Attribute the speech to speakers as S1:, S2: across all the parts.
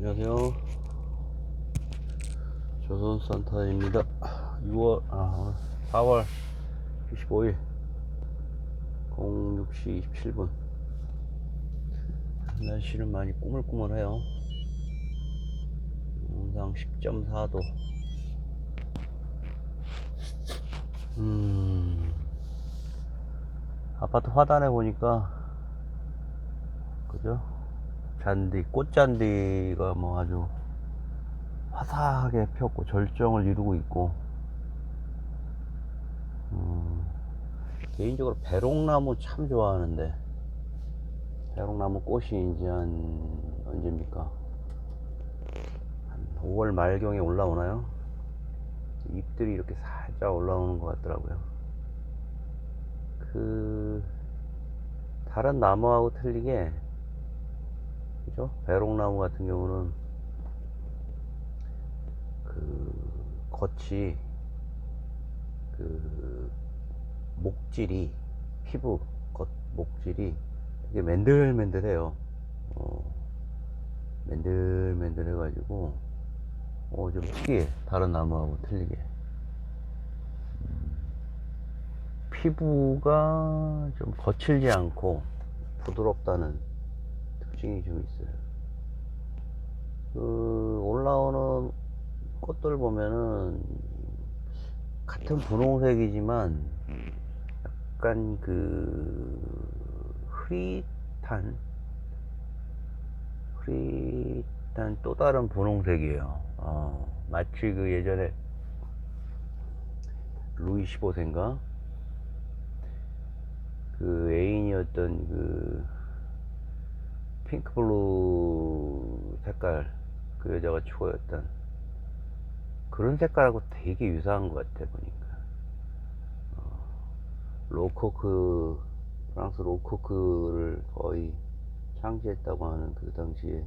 S1: 안녕하세요. 조선 산타입니다. 6월, 아, 4월 25일 06시 27분. 날씨는 많이 꾸물꾸물해요. 영상 10.4도. 음, 아파트 화단에 보니까, 그죠? 잔디, 꽃잔디가 뭐 아주 화사하게 폈고 절정을 이루고 있고, 음, 개인적으로 배롱나무 참 좋아하는데, 배롱나무 꽃이 이제 한, 언제입니까? 한 5월 말경에 올라오나요? 잎들이 이렇게 살짝 올라오는 것 같더라고요. 그, 다른 나무하고 틀리게, 그죠? 배롱나무 같은 경우는 그 겉이 그 목질이 피부 겉 목질이 되게 맨들맨들해요. 어, 맨들맨들해가지고 어, 좀 특이해. 다른 나무하고 틀리게. 음, 피부가 좀 거칠지 않고 부드럽다는 특징이 좀 있어요. 그 올라오는 꽃들 보면은 같은 분홍색이지만 약간 그 흐릿한 흐릿한 또 다른 분홍색이에요. 어, 마치 그 예전에 루이 15세인가 그 애인이었던 그 핑크블루 색깔 그 여자가 추구했던 그런 색깔하고 되게 유사한 것 같아 보니까. 어, 로코크 프랑스 로코크를 거의 창시했다고 하는 그 당시에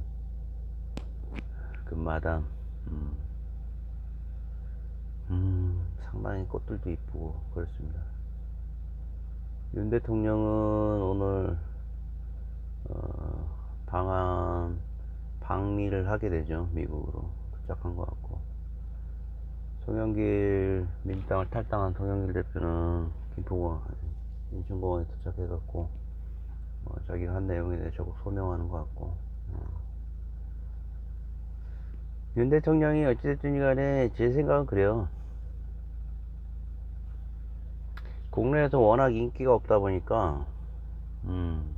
S1: 그 마담 음, 음, 상당히 꽃들도 이쁘고 그렇습니다. 윤 대통령은 오늘 어, 방한 방미를 하게 되죠 미국으로. 도착한 것 같고. 송영길 민주당을 탈당한 송영길 대표는 김포공항 인천공항에 도착해갖고 어, 자기가 한 내용에 대해 적극 소명하는 것 같고. 어. 윤 대통령이 어찌됐든 간에 제 생각은 그래요. 국내에서 워낙 인기가 없다 보니까 음,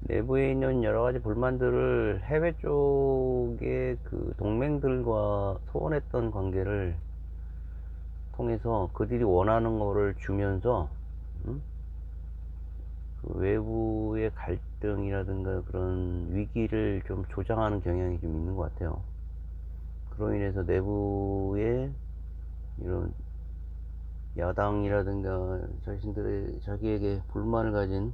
S1: 내부에 있는 여러 가지 불만들을 해외 쪽의 그 동맹들과 소원했던 관계를 통해서 그들이 원하는 거를 주면서 음? 그 외부의 갈등이라든가 그런 위기를 좀 조장하는 경향이 좀 있는 것 같아요. 그로 인해서 내부에 이런 야당이라든가 자신들의 자기에게 불만을 가진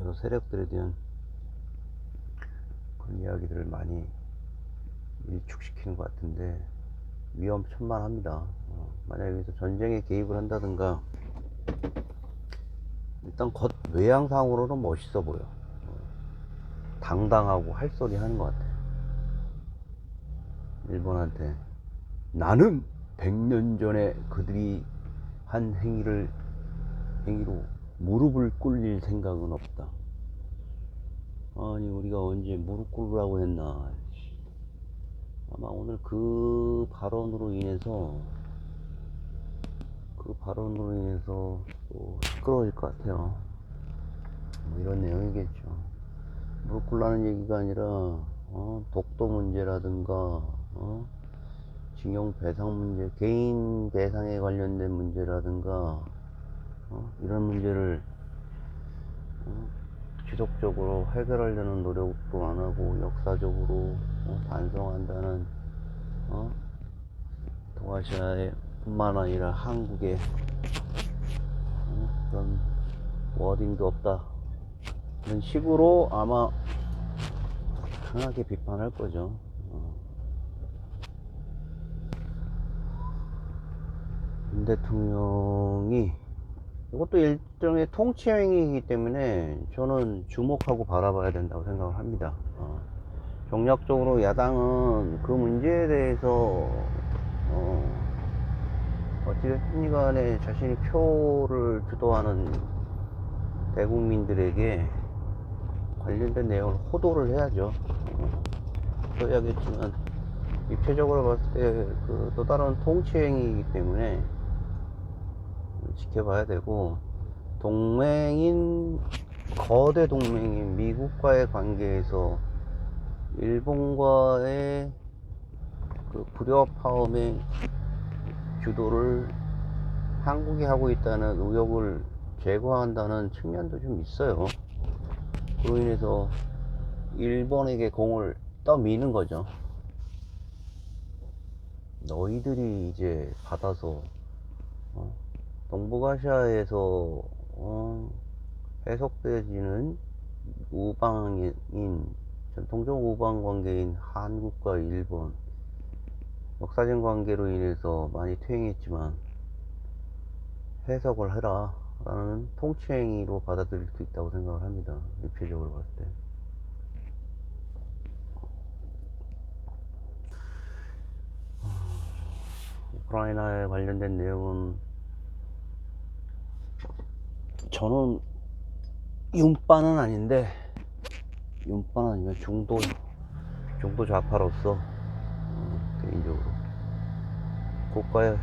S1: 여러 세력들에 대한 그런 이야기들을 많이 일축시키는 것 같은데 위험천만합니다. 어, 만약에 여기서 전쟁에 개입을 한다든가 일단 겉 외양상으로는 멋있어 보여. 어, 당당하고 할 소리 하는 것 같아. 일본한테 나는 100년 전에 그들이 한 행위를 행위로 무릎을 꿇릴 생각은 없다. 아니 우리가 언제 무릎 꿇으라고 했나. 아마 오늘 그 발언으로 인해서 그 발언으로 인해서 또 시끄러워질 것 같아요. 뭐 이런 내용이겠죠. 무릎 꿇라는 얘기가 아니라 어, 독도 문제라든가 어? 징용 배상 문제, 개인 배상에 관련된 문제라든가 어? 이런 문제를 어? 지속적으로 해결하려는 노력도 안 하고 역사적으로 어? 반성한다는 어? 동아시아의 뿐만 아니라 한국의 어? 그런 워딩도 없다 이런 식으로 아마 강하게 비판할 거죠. 어. 윤 대통령이 이것도 일종의 통치행위이기 때문에 저는 주목하고 바라봐야 된다고 생각을 합니다. 어. 정략적으로 야당은 그 문제에 대해서 어, 어찌됐든 간에 자신이 표를 주도하는 대국민들에게 관련된 내용을 호도를 해야죠. 어, 저야겠지만 입체적으로 봤을 때 그 또 다른 통치행위이기 때문에 지켜봐야 되고 동맹인 거대 동맹인 미국과의 관계에서 일본과의 그 불협화음의 주도를 한국이 하고 있다는 의혹을 제거한다는 측면도 좀 있어요. 그로 인해서 일본에게 공을 떠미는 거죠. 너희들이 이제 받아서 어, 동북아시아에서 어, 해석되어지는 우방인 전통적 우방 관계인 한국과 일본 역사적 관계로 인해서 많이 퇴행했지만 해석을 해라 라는 통치행위로 받아들일 수 있다고 생각을 합니다. 입체적으로 봤을 때. 우크라이나에 관련된 내용은 저는 윤빠는 아닌데 윤빠는 아니면 중도 중도 좌파로서 어, 개인적으로 국가의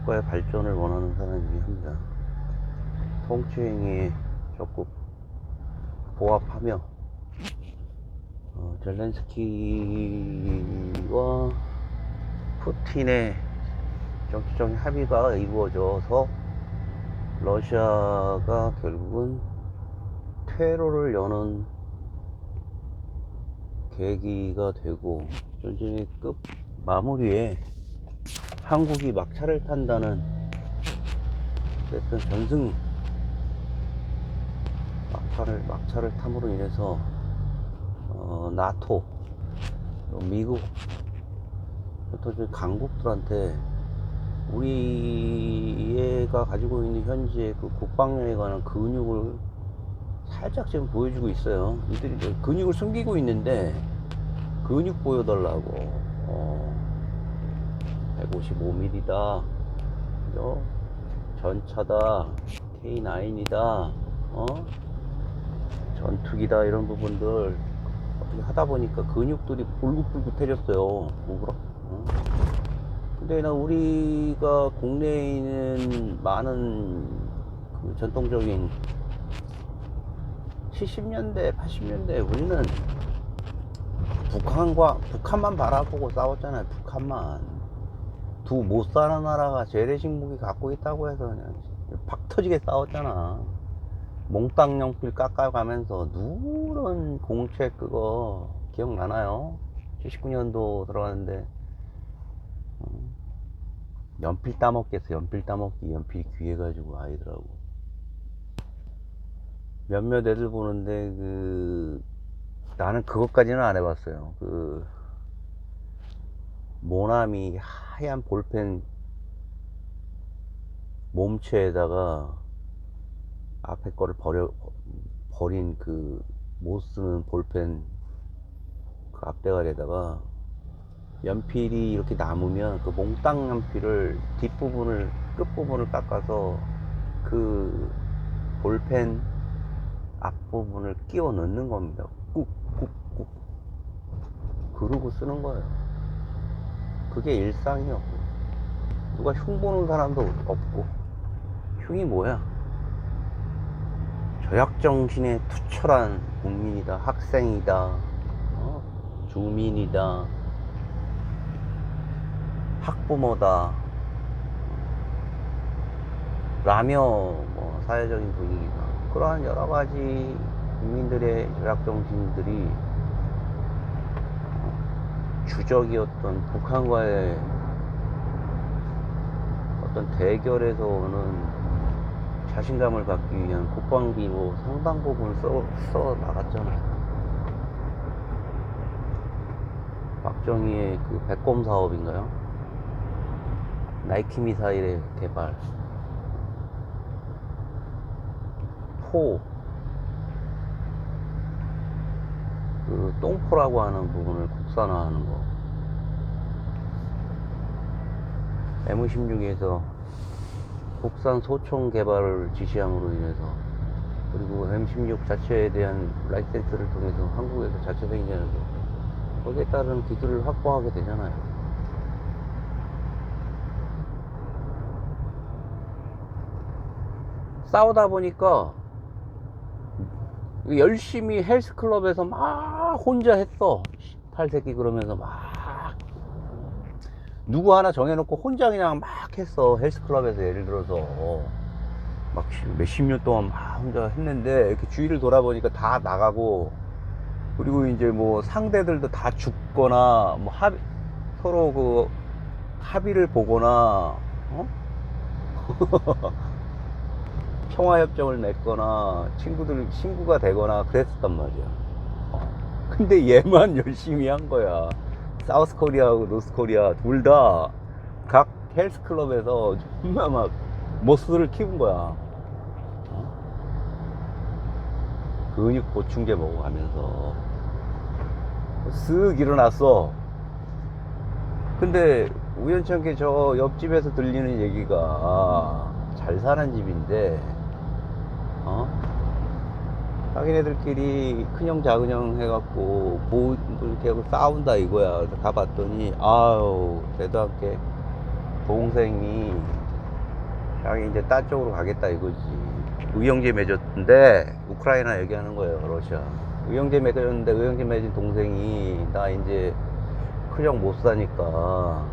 S1: 국가의 발전을 원하는 사람이긴 합니다. 통치행위에 적극 보합하며 어, 젤렌스키와 푸틴의 정치적인 합의가 이루어져서 러시아가 결국은 퇴로를 여는 계기가 되고 전쟁의 끝 마무리에 한국이 막차를 탄다는 어쨌든 전승 막차를 막차를 탐으로 인해서 어, 나토 또 미국 또 강국들한테 우리가 가지고 있는 현재 그 국방력에 관한 근육을 살짝 지금 보여주고 있어요. 이들이 근육을 숨기고 있는데 근육 보여달라고. 어, 155mm다. 어, 전차다. K9이다. 어, 전투기다. 이런 부분들 하다 보니까 근육들이 불긋불긋해졌어요. 오그라. 어? 근데 나 우리가 국내에 있는 많은 그 전통적인 70년대, 80년대 우리는 북한과 북한만 바라보고 싸웠잖아요. 북한만 두 못 사는 나라가 재래식 무기 갖고 있다고 해서 그냥 박 터지게 싸웠잖아. 몽땅 연필 깎아가면서 누런 공책 그거 기억나나요? 79년도 들어갔는데 음, 연필 따먹겠어 연필 따먹기 연필 귀해가지고 아이들하고. 몇몇 애들 보는데 그 나는 그것까지는 안 해봤어요. 그 모나미 하얀 볼펜 몸체에다가 앞에 거를 버려 버린 그 못 쓰는 볼펜 그 앞대가리에다가 연필이 이렇게 남으면 그 몽땅 연필을 뒷부분을 끝부분을 깎아서 그 볼펜 앞부분을 끼워 넣는 겁니다. 꾹꾹꾹 그러고 쓰는 거예요. 그게 일상이었고 누가 흉 보는 사람도 없고 흉이 뭐야? 저약정신에 투철한 국민이다, 학생이다, 어? 주민이다, 학부모다 라며 뭐 사회적인 분위기가 그러한 여러 가지 국민들의 절약 정신들이 어, 주적이었던 북한과의 어떤 대결에서 오는 자신감을 갖기 위한 국방비로 상당 부분 써, 써 나갔잖아요. 박정희의 그 백곰 사업인가요? 나이키 미사일의 개발, 포, 그 똥포라고 하는 부분을 국산화하는 거. M16에서 국산 소총 개발을 지시함으로 인해서 그리고 M16 자체에 대한 라이센스를 통해서 한국에서 자체 생산해서 거기에 따른 기술을 확보하게 되잖아요. 싸우다 보니까 열심히 헬스클럽에서 막 혼자 했어. 팔새끼 그러면서 막 누구 하나 정해놓고 혼자 그냥 막 했어. 헬스클럽에서 예를 들어서 막 몇십 년 동안 막 혼자 했는데 이렇게 주위를 돌아보니까 다 나가고 그리고 이제 뭐 상대들도 다 죽거나 뭐 합, 서로 그 합의를 보거나 어? 평화협정을 맺거나 친구들 친구가 되거나 그랬었단 말이야. 어. 근데 얘만 열심히 한 거야. 사우스 코리아하고 노스 코리아 둘 다 각 헬스 클럽에서 정말 막 머스를 키운 거야. 어? 근육 보충제 먹어가면서 쓱 일어났어. 근데 우연찮게 저 옆집에서 들리는 얘기가 잘 사는 집인데 어? 자기네들끼리 큰형 작은형 해갖고 뭐 이렇게 하고 싸운다 이거야. 그래서 가봤더니 아유 대도 않게 동생이 자기 이제 딴 쪽으로 가겠다 이거지. 의형제 맺었는데 우크라이나 얘기하는 거예요 러시아. 의형제 맺었는데 의형제 맺은 동생이 나 이제 큰형 못 사니까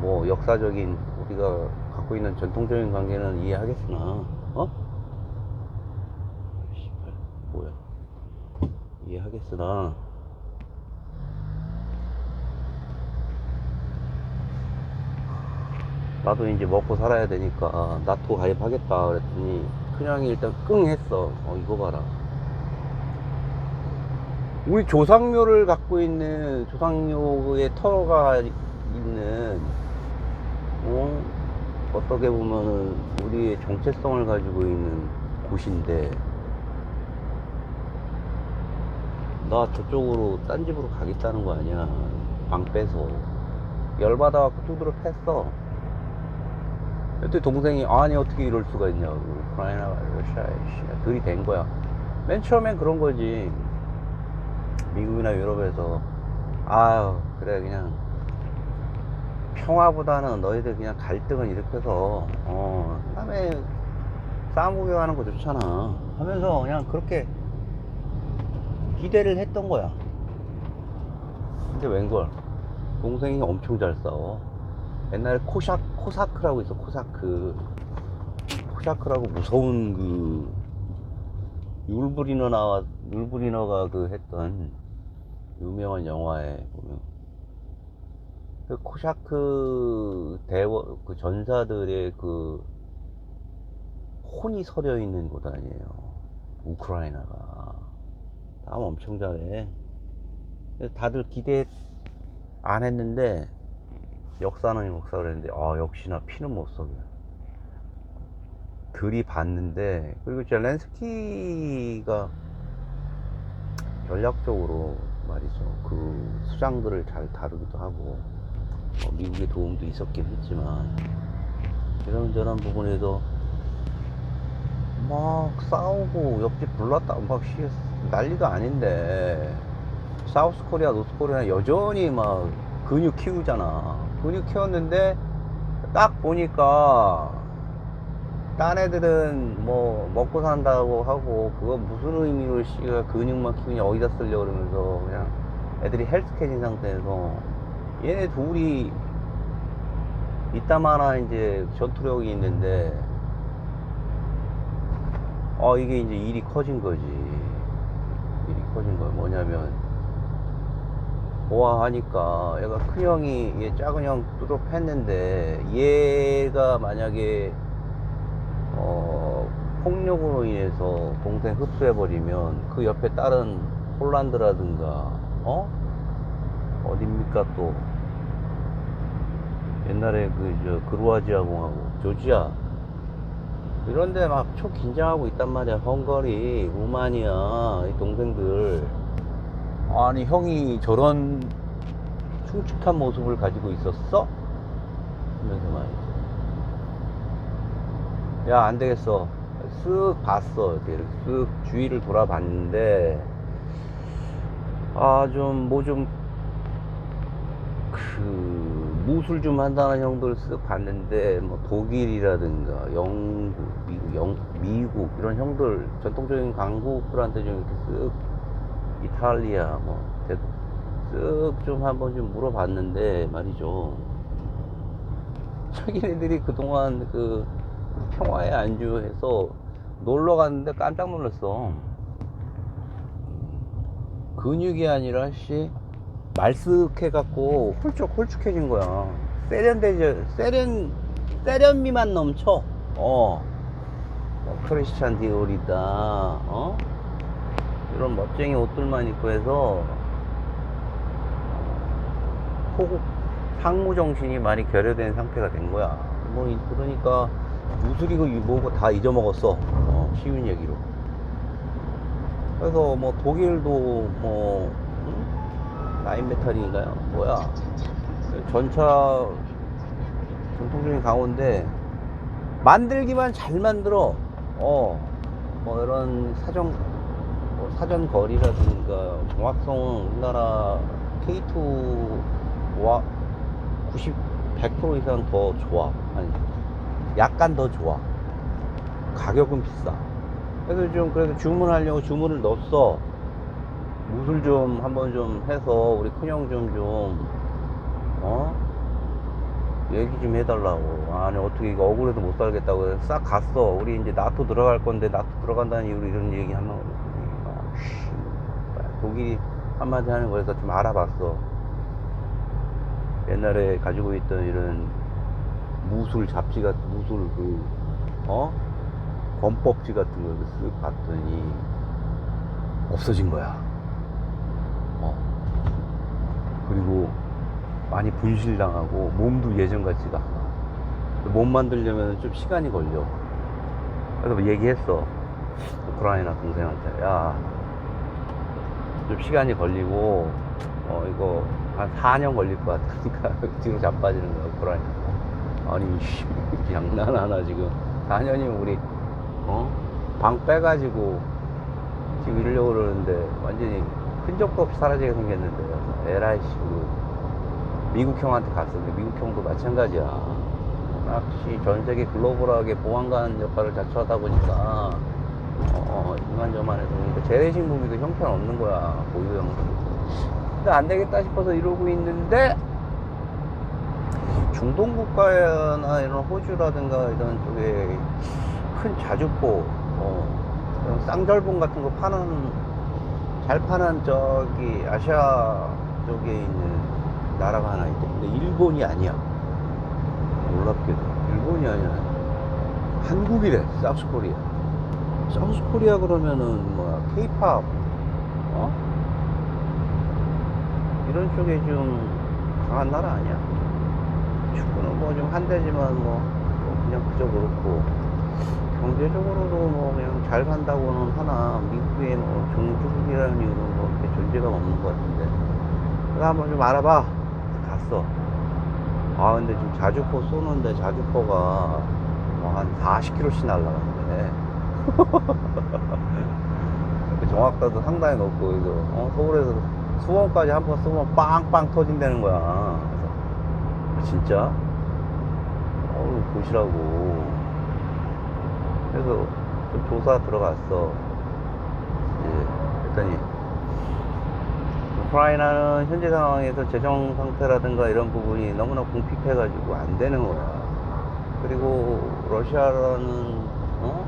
S1: 뭐 역사적인 우리가 갖고 있는 전통적인 관계는 이해하겠으나 어? 씨발 뭐야 이해하겠으나 나도 이제 먹고 살아야 되니까 나토 가입하겠다 그랬더니 그냥이 일단 끙 했어 어 이거 봐라 우리 조상묘를 갖고 있는 조상묘의 터가 있는 어? 어떻게 보면은 우리의 정체성을 가지고 있는 곳인데 나 저쪽으로 딴 집으로 가겠다는 거 아니야. 방 빼서. 열받아갖고 두드려 팼어. 그때 동생이 아니 어떻게 이럴 수가 있냐고. 우크라이나가 러시아에 씨, 들이댄 거야. 맨 처음엔 그런 거지. 미국이나 유럽에서 아유 그래 그냥 평화보다는 너희들 그냥 갈등을 일으켜서 어 다음에 싸움 구경하는 거 좋잖아. 하면서 그냥 그렇게 기대를 했던 거야. 근데 웬걸? 동생이 엄청 잘 싸워. 옛날에 코샤 코사크라고 있어 코사크. 코샤크라고 무서운 그 율브리너 나와 율브리너가 그 했던 유명한 영화에 보면 그 코샤크 대원 그 전사들의 그 혼이 서려 있는 곳 아니에요. 우크라이나가. 다음 엄청 잘해 다들 기대 안 했는데 역사는 역사를 했는데 아 역시나 피는 못 속여. 들이봤는데 그리고 젤렌스키가 전략적으로 말이죠. 그 수장들을 잘 다루기도 하고 어, 미국의 도움도 있었긴 했지만 이런저런 부분에서 막 싸우고 옆집 불났다 막 씨, 난리도 아닌데 사우스 코리아 노스 코리아 여전히 막 근육 키우잖아. 근육 키웠는데 딱 보니까 딴 애들은 뭐 먹고 산다고 하고 그거 무슨 의미로 씨가 근육만 키우냐 어디다 쓰려고 그러면서 그냥 애들이 헬스케진 상태에서 얘네 둘이 이따마나 이제 전투력이 있는데 어 이게 이제 일이 커진 거지. 일이 커진 거야. 뭐냐면 보아 하니까 얘가 큰 형이 얘 작은 형 뚜둑 했는데 얘가 만약에 어 폭력으로 인해서 동생 흡수해 버리면 그 옆에 다른 폴란드라든가 어 어딥니까 또 옛날에 그저 크로아지아 공화국 조지아 이런데 막 초 긴장하고 있단 말이야 헝가리 루마니아 이 동생들 아니 형이 저런 흉측한 모습을 가지고 있었어? 하면서 말이죠. 야, 안 되겠어. 쓱 봤어. 이렇게 쓱 주위를 돌아봤는데, 아, 좀, 뭐 좀, 그, 무술 좀 한다는 형들 쓱 봤는데, 뭐, 독일이라든가, 영국, 미국, 영, 미국, 이런 형들, 전통적인 강국들한테 좀 이렇게 쓱, 이탈리아, 뭐, 쓱 좀 한번 좀 물어봤는데, 말이죠. 자기네들이 그동안 그 평화에 안주해서 놀러 갔는데 깜짝 놀랐어. 근육이 아니라 씨 말쓱해갖고 홀쭉 홀쭉해진 거야. 세련되지 세련 세련미만 넘쳐. 어. 뭐 크리스찬 디올이다. 어? 이런 멋쟁이 옷들만 입고 해서 호국 상무 정신이 많이 결여된 상태가 된 거야. 뭐 이- 그러니까 무술이고 뭐고 다 잊어먹었어. 어, 쉬운 얘기로. 그래서 뭐 독일도 뭐 응? 라인 메탈인가요? 뭐야? 전차 전통적인 강호인데 만들기만 잘 만들어. 어. 뭐 이런 사정 뭐 사전 거리라든가 정확성은 우리나라 K2와 90, 100% 이상 더 좋아. 아니, 약간 더 좋아. 가격은 비싸. 그래서 좀, 그래도 주문하려고 주문을 넣었어. 무술 좀 한번 좀 해서 우리 큰형 좀 좀, 어? 얘기 좀 해달라고. 아니, 어떻게 이거 억울해도 못 살겠다고 싹 갔어. 우리 이제 나토 들어갈 건데, 나토 들어간다는 이유로 이런 얘기 하면, 아, 씨, 독일이 한마디 하는 거에서 좀 알아봤어. 옛날에 가지고 있던 이런 무술 잡지 같은 무술 그 어? 권법지 같은 걸 쓱 봤더니 없어진 거야. 어. 그리고 많이 분실당하고 몸도 예전 같지가 않아. 몸 만들려면 좀 시간이 걸려. 그래서 뭐 얘기했어. 우크라이나 동생한테. 야, 좀 시간이 걸리고, 어, 이거 한 4년 걸릴 것 같으니까 뒤로 자빠지는 거야, 우크라이나. 아니, 씨, 장난하나, 지금. 4년이면 우리, 어? 방 빼가지고 지금 이러려고 그러는데 완전히 흔적도 없이 사라지게 생겼는데. 에라이, 씨, 그 미국 형한테 갔었는데, 미국 형도 마찬가지야. 역시 전 세계 글로벌하게 보안관 역할을 자처 하다 보니까, 어, 어, 이만저만해서 그러니까 재래식 무기도 형편없는 거야, 보유형도. 근데 안 되겠다 싶어서 이러고 있는데 중동 국가나 이런 호주라든가 이런 쪽에 큰 자주포, 어, 쌍절봉 같은 거 파는 잘 파는 저기 아시아 쪽에 있는 나라가 하나 있대. 근데 일본이 아니야. 놀랍게도 일본이 아니야. 한국이래. 사우스 코리아. 사우스 코리아 그러면은 뭐야 케이팝 어? 이런 쪽에 좀 강한 나라 아니야? 축구는 뭐 좀 한대지만 뭐, 뭐 그냥 그저 그렇고 경제적으로도 뭐 그냥 잘 간다고는 하나 미국 의뭐 종주국이라는 이유로 뭐 이렇게 존재감 없는 것 같은데. 그래서 한번 좀 알아봐. 갔어. 아 근데 지금 자주포 쏘는데 자주포가 뭐한 40km씩 날라가는데 그 정확도도 상당히 높고 이거 어, 서울에서 수원까지 한 번 쏘면 빵빵 터진다는 거야. 그래서. 아, 진짜? 어우 보시라고. 그래서 좀 조사 들어갔어 예, 그랬더니 우크라이나는 현재 상황에서 재정 상태라든가 이런 부분이 너무나 궁핍해가지고 안 되는 거야 그리고 러시아라는 어?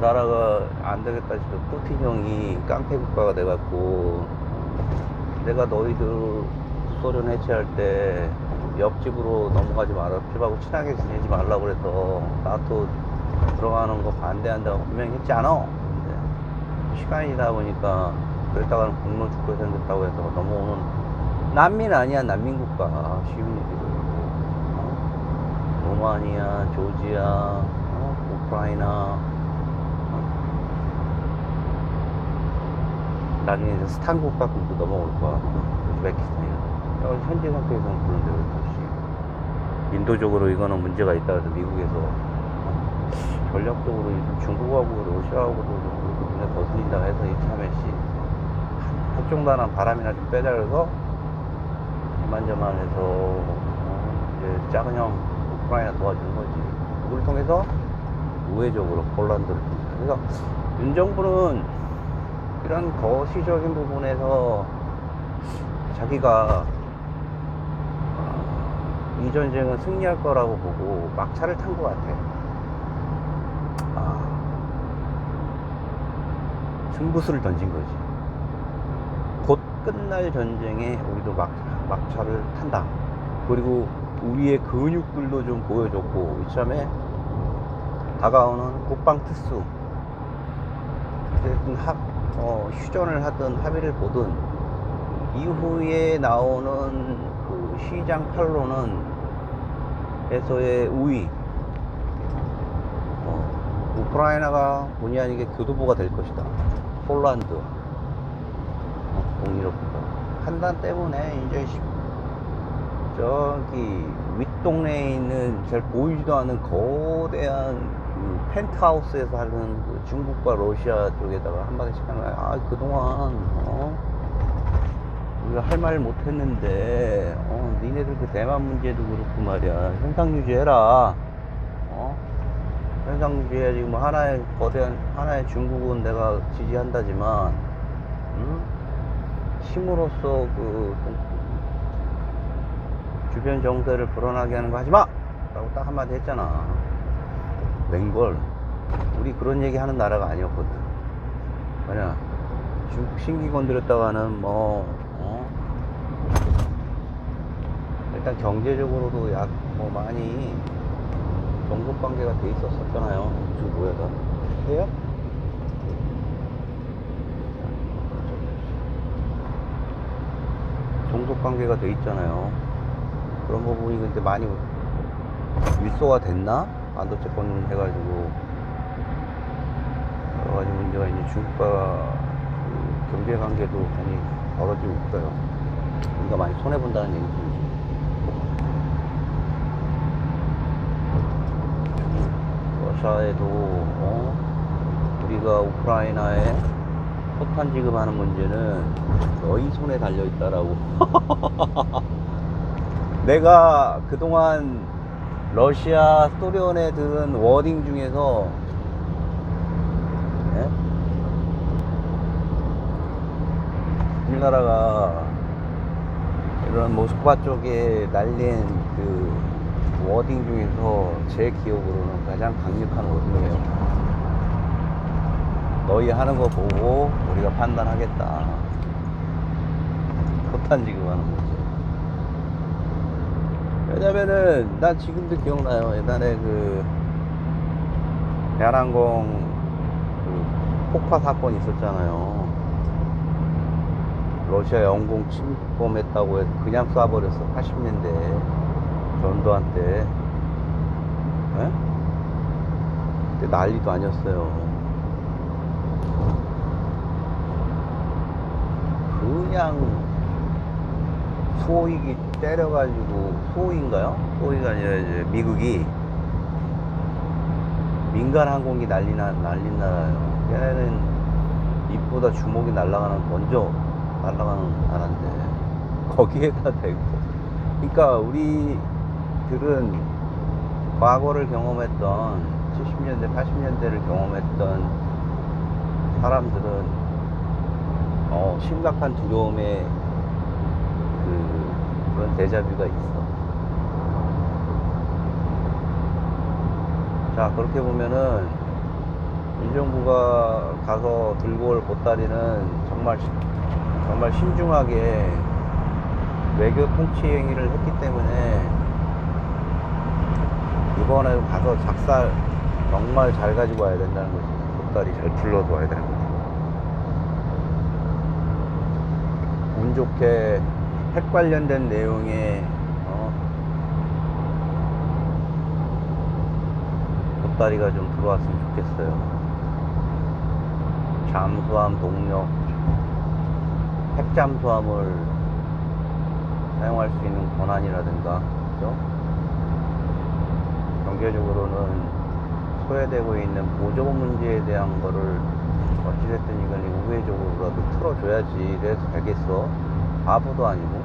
S1: 나라가 안 되겠다 싶어 푸틴 형이 깡패 국가가 돼갖고 내가 너희들 소련 해체할 때 옆집으로 넘어가지 마라 옆집하고 친하게 지내지 말라고 그래서 나토 들어가는 거 반대한다고 분명히 했지 않아 시간이 다 보니까 그랬다가는 공론 죽고 생겼다고 해서 넘어오는 난민 아니야 난민 국가 쉬운 일이고 어? 로마니아 조지아 어? 우크라이나 나중에 이제 스탄 국가급도 넘어올 거야. 우즈베키스탄이나. 어, 현재 상태에서는 그런데 그렇지. 인도적으로 이거는 문제가 있다 그래서 미국에서 어, 전략적으로 중국하고 러시아하고도 좀 눈에 거슬린다 해서 이참에 씨 한- 한쪽 나라는 바람이나 좀 빼자 그래서 이만저만 해서 어, 이제 작은 형 우크라이나 도와주는 거지. 그걸 통해서 우회적으로 폴란드를. 그래서 윤 정부는 이런 거시적인 부분에서 자기가 어, 이 전쟁은 승리할 거라고 보고 막차를 탄 것 같아. 아, 승부수를 던진 거지. 곧 끝날 전쟁에 우리도 막, 막차를 탄다. 그리고 우리의 근육들도 좀 보여줬고, 이참에 다가오는 국방 특수. 합, 어, 휴전을 하든 합의를 보든 이후에 나오는 그 시장 판로는 에서의 우위 어, 우크라이나가 본의 아니게 교두보가 될 것이다 폴란드 어, 동유럽 국가 판단 때문에 이제 시- 저기 윗동네에 있는 잘 보이지도 않는 거대한 그 펜트하우스에서 하는 그 중국과 러시아 쪽에다가 한마디씩 하는. 아, 그동안, 어? 우리가 할 말 못했는데, 어, 니네들 그 대만 문제도 그렇고 말이야. 현상 유지해라. 어? 현상 유지해야지. 뭐, 하나의 거대한, 하나의 중국은 내가 지지한다지만, 응? 힘으로써 그, 주변 정세를 불어나게 하는 거 하지 마! 라고 딱 한마디 했잖아. 맹걸. 우리 그런 얘기 하는 나라가 아니었거든. 중국 신기 건드렸다가는 뭐, 어? 일단 경제적으로도 약, 뭐 많이 종속 관계가 돼 있었었잖아요. 지금 뭐야, 다? 해요? 종속 관계가 돼 있잖아요. 그런 부분이 근데 많이 밀소가 됐나? 반도체권 해가지고 여러 가지 문제가 있는 중국과 그 경제 관계도 많이 벌어지고 있어요. 우리가 많이 손해 본다는 얘기지. 러시아에도 어? 우리가 우크라이나에 포탄 지급하는 문제는 너희 손에 달려 있다라고. 내가 그동안 러시아 소련에 들은 워딩 중에서 예? 우리나라가 이런 모스크바 쪽에 날린 그 워딩 중에서 제 기억으로는 가장 강력한 워딩이에요. 너희 하는 거 보고 우리가 판단하겠다. 포탄 지급하는 거지. 왜냐면은 난 지금도 기억나요. 옛날에 그 대한항공 그 폭파 사건 있었잖아요. 러시아 영공 침범했다고 해서 그냥 쏴버렸어. 80년대 때. 예? 그때 난리도 아니었어요. 그냥 소익이 때려가지고 소인가요? 소위가 아니라 이제 미국이 민간 항공기 날리나 날린 나라예요. 걔네는 입보다 주먹이 날아가는 먼저 날아가는 나라인데 거기에다 대고. 그러니까 우리 들은 과거를 경험했던 70년대, 80년대를 경험했던 사람들은 어, 심각한 두려움에 그 그런 대자뷰가 있어. 자 그렇게 보면은 민정부가 가서 들고 올 보따리는 정말 시- 정말 신중하게 외교 통치 행위를 했기 때문에 이번에 가서 작살 정말 잘 가지고 와야 된다는 거지. 보따리 잘 불러서 와야 되는 거지. 운 좋게 핵 관련된 내용의 어, 보따리가 좀 들어왔으면 좋겠어요. 잠수함 동력 핵잠수함을 사용할 수 있는 권한이라든가, 그죠? 경제적으로는 소외되고 있는 보조 문제에 대한 거를 어찌됐든 이건 우회적으로라도 틀어줘야지. 그래서 되겠어. 바보도 아니고.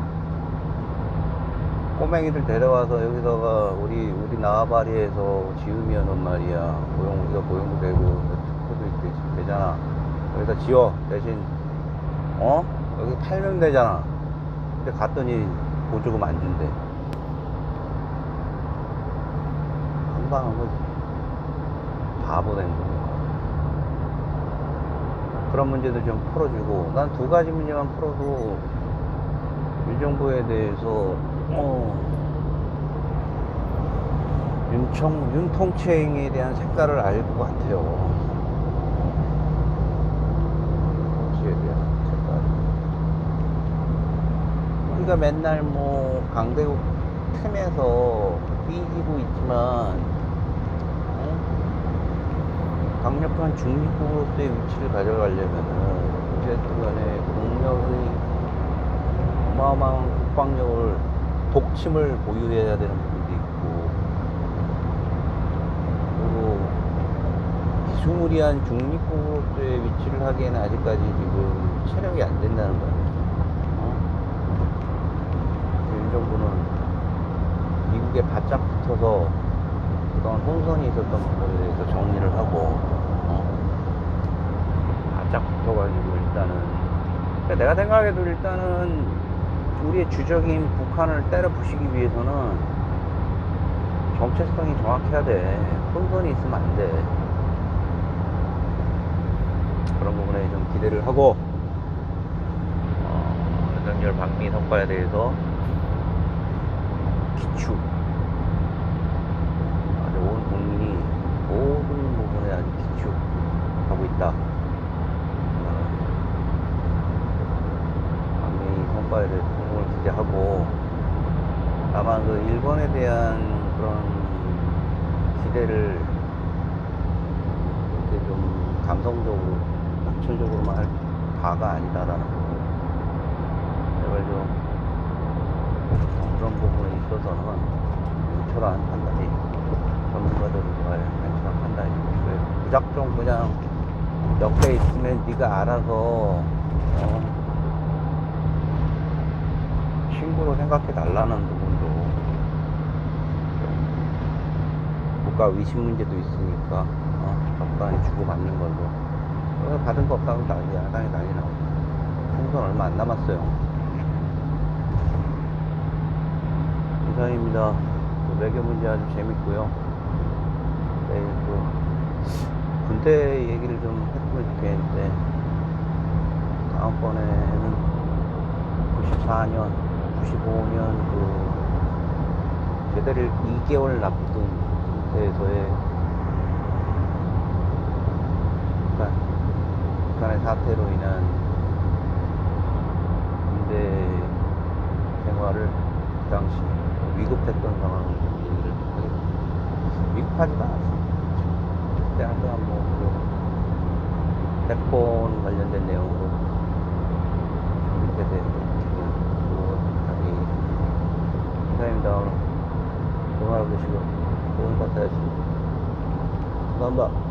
S1: 꼬맹이들 데려와서 여기다가 우리 우리 나와바리에서 지으면은 말이야. 고용 우리가 고용도 되고 특허도 있고 되잖아. 여기다 지어 대신 어? 여기 팔면 되잖아. 근데 갔더니 보조금 안 준대 황당한 거지 바보 된 거야 그런 문제도 좀 풀어주고 난 두 가지 문제만 풀어도 윤 정부에 대해서 어, 윤청 윤통채행에 대한 색깔을 알 것 같아요. 통치에 대한 색깔. 우리가 맨날 뭐 강대국 틈에서 삐지고 있지만 어? 강력한 중립국으로서의 위치를 가져가려면은 어쨌든 간에 국력의 어마어마한 국방력을 독침을 보유해야 되는 부분도 있고 그리고 비스무리한 중립국으로서의 위치를 하기에는 아직까지 지금 체력이 안 된다는 거야. 어? 윤 정부는 미국에 바짝 붙어서 그동안 혼선이 있었던 부분에 대해서 정리를 하고 어? 바짝 붙어가지고 일단은 그러니까 내가 생각해도 일단은 우리의 주적인 북한을 때려 부시기 위해서는 정체성이 정확해야 돼 혼선이 있으면 안 돼 그런 부분에 좀 기대를 하고 어, 윤석열 방미 성과에 대해서 기축 아주 온 국민이 모든 부분에 아주 기축하고 있다. 방미 성과에 대해서 성공을 기대하고 다만 그 일본에 대한 그런 기대를 이렇게 좀 감성적으로 낙천적으로만 할 바가 아니다라는 거. 제발 좀 그런 부분에 있어서는 냉철한 판단이 전문가들과의 냉철한 판단이 필요해요. 무작정 그냥 옆에 있으면 네가 알아서 어, 친구로 생각해 달라는 부분도 좀 국가 위신 문제도 있으니까 어, 적당히 주고 받는 걸로 어, 받은 거 없다고 난리 야 당이 난리 나고 총선 얼마 안 남았어요. 이상입니다. 또 외교 문제 아주 재밌고요. 내일 또 군대 얘기를 좀 했으면 좋겠는데 다음번에는 94년, 95년 그 제대를 2개월 앞둔 상태에서의 북한, 북한의 사태로 인한 군대 생활을 그 당시 위급했던 상황을 얘기를 하겠습니다. 위급하지도 않았습니다. 그때 한동안 뭐, 그, 대폰 관련된 내용으로 하기 이상입니다. 오늘 좋은 하루 되시고, 좋은 것 되시고, 감사합니다.